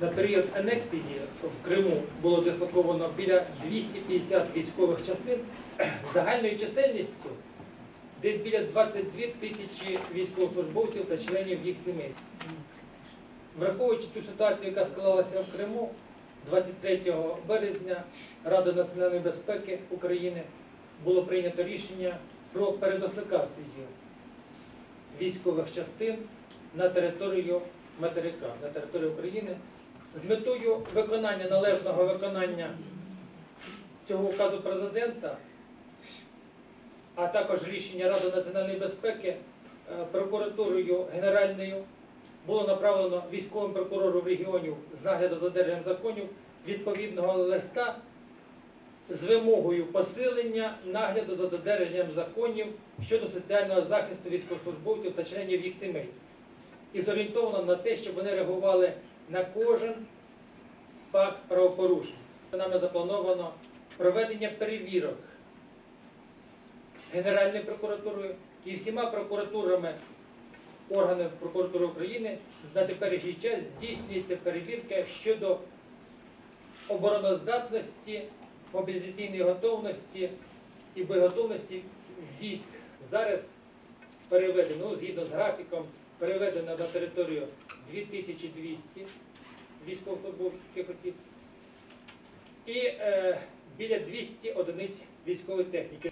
На період анексії в Криму було дислоковано біля 250 військових частин загальною чисельністю десь біля 22 тисячі військовослужбовців та членів їх сімей. Враховуючи цю ситуацію, яка склалася в Криму, 23 березня Рада національної безпеки України було прийнято рішення про передосликацію військових частин на територію материка, на територію України з метою виконання належного виконання цього указу президента, а також рішення Ради національної безпеки е, прокуратурою Генеральною було направлено військовим прокурором регіонів з нагляду за законів відповідного листа з вимогою посилення нагляду за додержанням законів щодо соціального захисту військовослужбовців та членів їх сімей. І зорієнтовано на те, щоб вони реагували на кожен факт правопорушень. Нами заплановано проведення перевірок Генеральною прокуратурою і всіма прокуратурами органів прокуратури України на теперішній час здійснюється перевірка щодо обороноздатності, мобілізаційної готовності і боєготовності військ. Зараз переведено, ну, згідно з графіком, переведено на територію 2200 військовослужбовських осіб і е, біля 200 одиниць військової техніки.